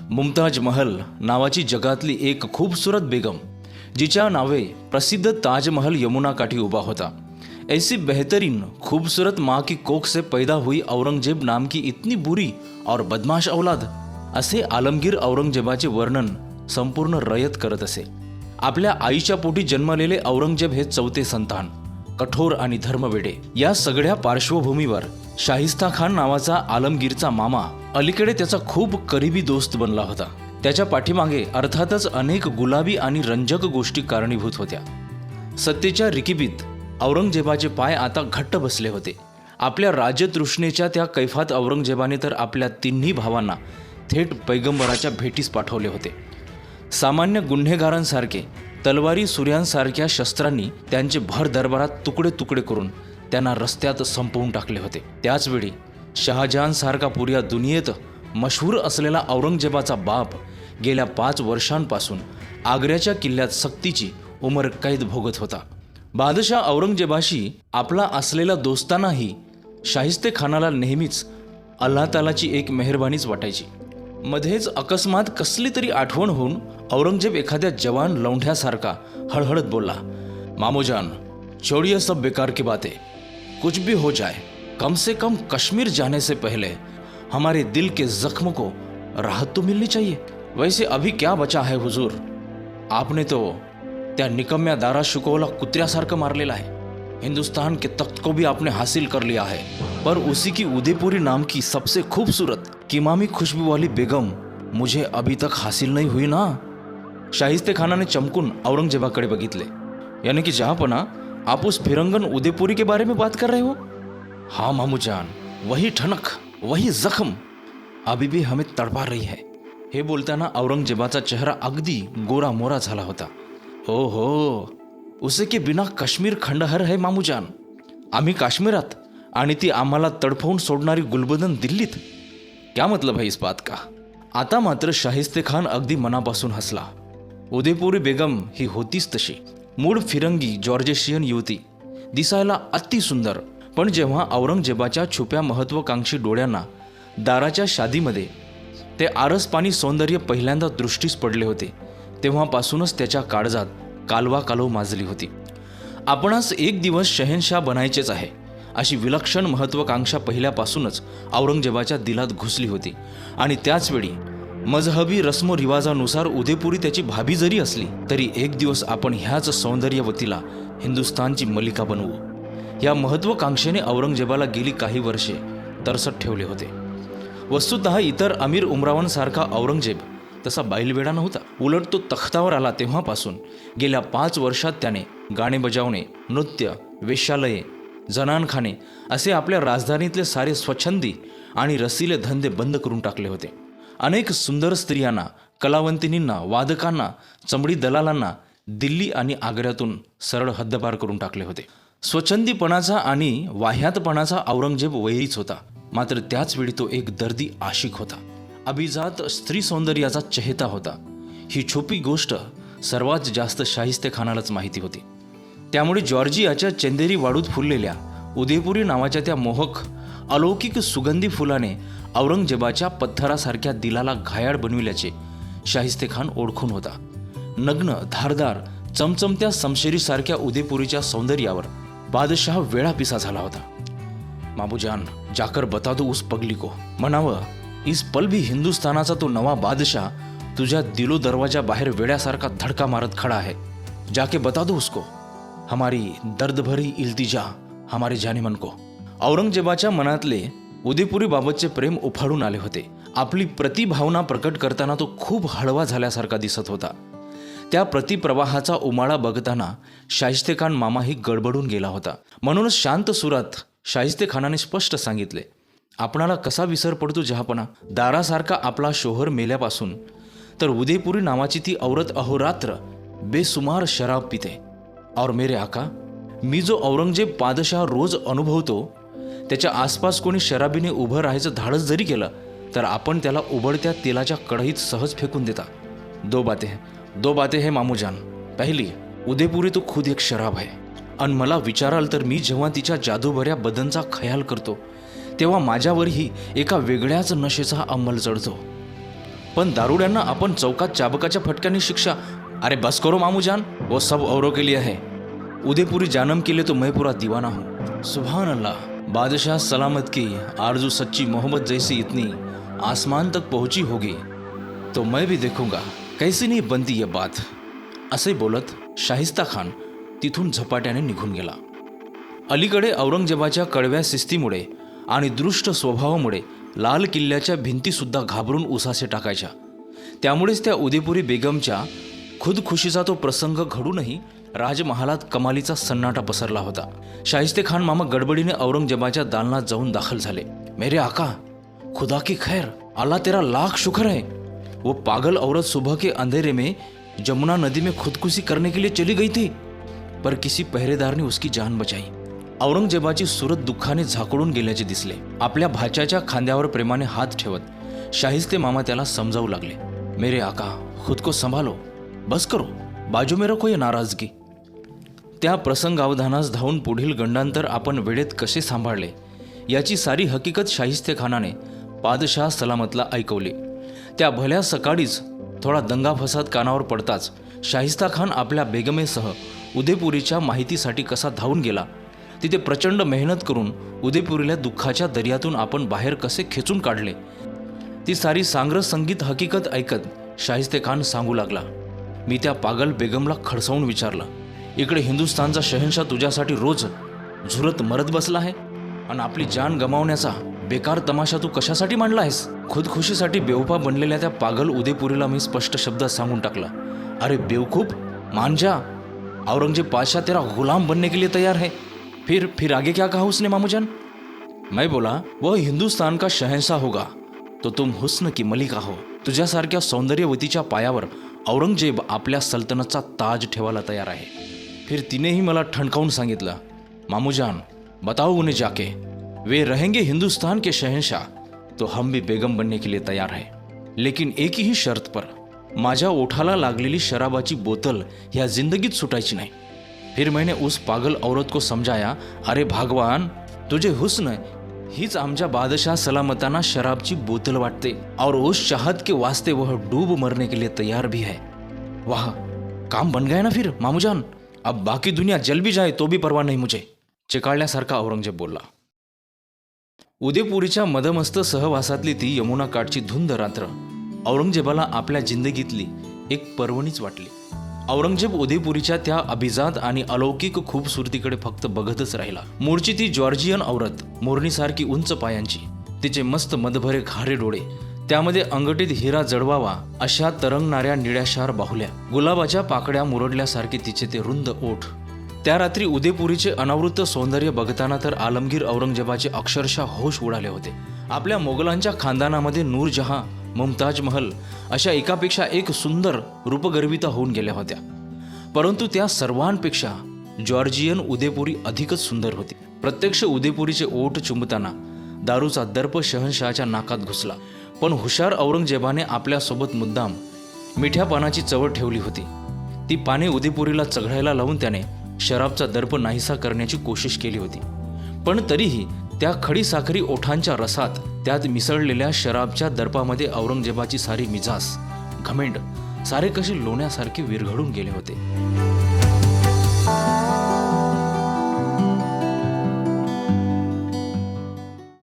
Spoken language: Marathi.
मुमताज महल नावाची जगातली एक खूबसूरत बेगम जिच्या नावे प्रसिद्ध ताजमहल यमुना काठी उभा होता. ऐसी बेहतरीन खूबसूरत माँ की कोख से पैदा हुई औरंगजेब नाम की इतनी बुरी और बदमाश औलाद असे आलमगीर औरंगजेबाचे वर्णन संपूर्ण रयत करत असे. आपल्या आईच्या पोटी जन्मलेले औरंगजेब हे चौथे संतान कठोर आणि धर्मवेडे. या सगळ्या पार्श्वभूमीवर शाहिस्ता खान नावाचा आलमगीरचा मामा अलीकडे त्याचा खूप करीबी दोस्त बनला होता. त्याच्या पाठीमागे अर्थातच अनेक गुलाबी आणि रंजक गोष्टी कारणीभूत होत्या. सत्तेच्या रिकिबीत औरंगजेबाचे पाय आता घट्ट बसले होते. आपल्या राजतृष्णेच्या त्या कैफात औरंगजेबाने तर आपल्या तिन्ही भावांना थेट पैगंबराच्या भेटीस पाठवले होते. सामान्य गुन्हेगारांसारखे तलवारी सूर्यांसारख्या शस्त्रांनी त्यांचे भर दरबारात तुकडे तुकडे करून त्यांना रस्त्यात संपवून टाकले होते. त्याचवेळी शहाजहानसारखा पुऱ्या दुनियेत मशहूर असलेला औरंगजेबाचा बाप गेल्या पाच वर्षांपासून आग्र्याच्या किल्ल्यात सक्तीची उमर कैद भोगत होता. बादशाह औरंगजेबाशी आपला असलेला दोस्तानाही शाहिस्ते खानाला नेहमीच अल्लाह तालाची एक मेहरबानीच वाटायची. मध्येच अकस्मात कसली तरी आठवण होऊन औरंगजेब एखाद्या जवान लौंढ्यासारखा हळहळत बोलला मामोजान छोड़िए सब बेकार की बातें कुछ भी हो जाए कम से कम कश्मीर जाने से पहले हमारे दिल के जख्म को राहत तो मिलनी चाहिए। वैसे अभी क्या बचा है, हुजूर? आपने तो त्या निकम्या दारा शुकोला कुत्र्यासारखं मारलेला आहे हिंदुस्तान के तख्त को भी आपने हासिल कर लिया है। पर उसी की उदयपुरी नाम की सबसे खूबसूरत किमामी खुशबू वाली बेगम मुझे अभी तक हासिल नहीं हुई ना। शाहिस्ते खानाने चमकून औरंगजेबाकडे बघितले यानी कि जहापना आप उस फिरंगन उदयपुरी के बारे में बात कर रहे हो? हाँ मामू जान वही ठणक वही जखम. अभी भी हमें तडपा रही है. हे बोलताना औरंगजेबाचा चेहरा अगदी गोरा मोरा झाला होता. हो हो उसे के बिना काश्मीर खंडहर है मामूजान. आम्ही काश्मीरात आणि ती आम्हाला तडफवून सोडणारी गुलबदन दिल्लीत. क्या मतलब है इस बात का? आता मात्र शाहिस्ते खान अगदी मनापासून हसला. उदयपुरी बेगम ही होतीच तशी. मूळ फिरंगी जॉर्जेशियन युवती. दिसायला अति सुंदर पण जेव्हा औरंगजेबाच्या छुप्या महत्वाकांक्षी डोळ्यांना दाराच्या शादीमध्ये ते आरसपाणी सौंदर्य पहिल्यांदा दृष्टीस पडले होते तेव्हापासूनच त्याच्या काळजात कालवा कालव माजली होती. आपणास एक दिवस शहेनशाह बनायचेच आहे अशी विलक्षण महत्वाकांक्षा पहिल्यापासूनच औरंगजेबाच्या दिलात घुसली होती. आणि त्याचवेळी मजहबी रस्मोरिवाजानुसार उदयपुरी त्याची भाभी जरी असली तरी एक दिवस आपण ह्याच सौंदर्यवतीला हिंदुस्थानची मलिका बनवू. या महत्त्वाकांक्षेने औरंगजेबाला गेली काही वर्षे तरसत ठेवले होते. वस्तुतः इतर अमीर उमरावांसारखा औरंगजेब तसा बैलवेडा नव्हता. उलट तो तख्तावर आला तेव्हापासून. गेल्या पाच वर्षात त्याने गाणे बजावणे नृत्य वेश्यालये जनानखाने असे आपल्या राजधानीतले सारे स्वच्छंदी आणि रसिले धंदे बंद करून टाकले होते. अनेक सुंदर स्त्रियांना कलावंतिनींना वादकांना चमडी दलालांना दिल्ली आणि आग्र्यातून सरळ हद्दपार करून टाकले होते. स्वच्छंदीपणाचा आणि वाह्यातपणाचा औरंगजेब वैरीच होता. मात्र त्याच वेळी तो एक दर्दी आशिक होता. अभिजात स्त्री सौंदर्याचा चेहता होता. ही छोपी गोष्ट सर्वात जास्त शाहिस्ते खानालाच माहिती होती. त्यामुळे जॉर्जियाच्या चंदेरी वाडूत फुललेल्या उदयपुरी नावाच्या त्या मोहक अलौकिक सुगंधी फुलाने औरंगजेबाच्या पत्थरासारख्या दिलाला घायाळ बनविल्याचे शाहिस्ते खान ओळखून होता. नग्न धारदार चमचमत्या समशेरीसारख्या उदयपुरीच्या सौंदर्यावर बादशाह वेळापिसा झाला होता. माबूजान जाकर बता दो उस पगली को. म्हणावं इस पल भी हिंदुस्थानाचा तो नवा बादशाह तुझ्या दिलो दरवाजा बाहेर वेड्यासारखा धडका मारत खडा आहे. जाके बता दो उसको. हमारी दर्द भरी इल्तिजा हमारे जानेमन को. औरंगजेबाच्या मनातले उदयपुरी बाबतचे प्रेम उफाळून आले होते. आपली प्रतिभावना प्रकट करताना तो खूप हळवा झाल्यासारखा दिसत होता. त्या प्रतिप्रवाहाचा उमाळा बघताना शाहिस्तेखान मामाही गडबडून गेला होता. म्हणूनच शांत सुरात शाहिस्तेखानाने स्पष्ट सांगितले आपणाला कसा विसर पडतो जहापणा? दारासारखा आपला शोहर मेल्यापासून. तर उदयपुरी नावाची ती औरत अहोरात्र बेसुमार शराब पिते. और मेरे आका मी जो औरंगजेब पादशाह रोज अनुभवतो त्याच्या आसपास कोणी शराबीने उभं राहायचं धाडस जरी केलं तर आपण त्याला उबडत्या तेलाच्या कढईत सहज फेकून देता. दो बाते हैं. दो बातें हैं मामूजान पहिली उदयपुरी तो खुद एक शराब आहे आणि मला विचाराल तर मी जेव्हा तिच्या जादूभऱ्या बदनचा खयाल करतो तेव्हा माझ्यावरही एका वेगळ्याच नशेचा अंमल चढतो. पण दारुड्यांना आपण चौकात चाबकाच्या फटक्याने शिक्षा अरे बस करो मामूजान वो सब औरों के लिए है. उदयपुरी जानम के लिए तो मैं पूरा दीवाना हूँ। सुबहान अल्लाह बादशाह सलामत की आरजू सच्ची मोहम्मद जैसी इतनी आसमान तक पहुंची होगी तो मैं भी देखूंगा। कैसी नाही बनती ये बात असे बोलत शाहिस्ता खान तिथून झपाट्याने निघून गेला. अलीकडे औरंगजेबाच्या कडव्या शिस्तीमुळे आणि दृष्ट स्वभावामुळे लाल किल्ल्याच्या भिंतीसुद्धा घाबरून उसासे टाकायच्या. त्यामुळेच त्या उदयपुरी बेगमच्या खुदखुशीचा तो प्रसंग घडूनही राजमहालात कमालीचा सन्नाटा पसरला होता. शाहिस्ते खान मामा गडबडीने औरंगजेबाच्या दालनात जाऊन दाखल झाले. मेरे आका खुदा की खैर आला तेरा लाख शुखर आहे वो पागल औरत सुबह के अंधेरे में जमुना नदी में खुदकुशी करने के लिए चली गई थी पर किसी पहरेदार ने उसकी जान बचाई। औरंगजेबाची सुरत दुःखाने झाकडून गेल्याचे दिसले। आपल्या भाच्याच्या खांद्यावर प्रेमाने हात ठेवत शाहिस्ते मामा त्याला समजावू लागले। मेरे आका खुद को संभालो। बस करो। बाजू में रखो ये नाराजगी. त्या प्रसंगावधानास धावून पुढील गंडांतर आपण वेळेत कसे सांभाळले याची सारी हकीकत शाहिस्ते खानाने पादशाह सलामतला ऐकवली. त्या भल्या सकाळीच थोडा दंगा फसाद कानावर पडताच शाहिस्ता खान आपल्या बेगमेसह उदयपुरीच्या माहितीसाठी कसा धावून गेला? तिथे प्रचंड मेहनत करून उदयपुरीला दुःखाच्या दर्यातून आपण बाहेर कसे खेचून काढले? ती सारी सांग्र संगीत हकीकत ऐकत शाहिस्ते खान सांगू लागला मी त्या पागल बेगमला खडसावून विचारलं इकडे हिंदुस्थानचा शहनशाह तुझ्यासाठी रोज झुरत मरत बसला आहे? आणि आपली जान गमावण्याचा बेकार तमाशा तू कशासाठी मांडला आहेस? खुदखुशीसाठी बेवफा बनलेल्या त्या पागल उदयपुरीला मी स्पष्ट शब्दात सांगून टाकला. अरे बेवकूफ मांजा औरंगजेब पादशाह तेरा गुलाम बनने के लिए तैयार है. फिर फिर आगे क्या कहा उसने मामूजान? मैं बोला वह हिंदुस्तान का शहनशाह होगा तो तुम हुस्न की मलिका हो. तुझ्यासारख्या सौंदर्यवतीच्या पायावर औरंगजेब आपल्या सल्तनतचा ताज ठेवायला तयार आहे. फिर तिनेही मला ठणकावून सांगितलं मामूजान बताओ उन्हें जाके. वे रहेंगे हिंदुस्तान के शहनशाह तो हम भी बेगम बनने के लिए तयार है। लेकिन एक ही शर्त पर माझ्या ओठाला लागलेली शराबाची बोतल ह्या जिंदगीत सुटायची नाही। फिर मैंने उस पागल औरत को समझाया अरे भगवान तुझे हुस्न हीच आमच्या बादशाह सलामताना शराबची बोतल वाटते और उस चाहत के वास्ते वह डूब मरने के लिए तैयार भी है। वाह काम बन गया ना फिर मामूजान? अब बाकी दुनिया जल भी जाए तो भी परवा नाही मुझे चिकाळण्यासारखा औरंगजेब बोलला। उदयपुरीच्या मदमस्त सहवासातली ती यमुना काठची धुंद रात्र. औरंगजेबाला आपल्या जिंदगीतली एक पर्वणीच वाटली. औरंगजेब उदयपुरीच्या त्या अभिजात आणि अलौकिक खूपसुरतीकडे फक्त बघतच राहिला. मूळची ती जॉर्जियन औरत मोरणीसारखी उंच पायांची तिचे मस्त मदभरे घारे डोळे त्यामध्ये अंगठीत हिरा जडवावा अशा तरंगणाऱ्या निळ्याशार बाहुल्या गुलाबाच्या पाकड्या मुरडल्यासारखे तिचे ते रुंद ओठ त्या रात्री उदयपुरीचे अनावृत्त सौंदर्य बघताना तर आलमगीर औरंगजेबाचे अक्षरशः होश उडाले होते. आपल्या मोगलांच्या खानदानामध्ये नूरजहाँ मुमताज महल अशा एकापेक्षा एक सुंदर रूपगर्विता होऊन गेल्या होत्या. परंतु त्या सर्वांपेक्षा जॉर्जियन उदयपुरी अधिकच सुंदर होती. प्रत्यक्ष उदयपुरीचे ओठ चुंबताना दारूचा दर्प शहनशहाच्या नाकात घुसला. पण हुशार औरंगजेबाने आपल्यासोबत मुद्दाम मिठ्या पानाची चवळ ठेवली होती. ती पाने उदयपुरीला चघळायला लावून त्याने शराबचा दर्प नाहीसा करण्याची कोशिश केली होती. पण तरीही त्या खडीसाखरी ओठांच्या रसात त्यात मिसळलेल्या शराबच्या दर्पामध्ये औरंगजेबाची सारी मिजास घमेंड सारे कसे लोण्यासारखे विरघळून गेले होते.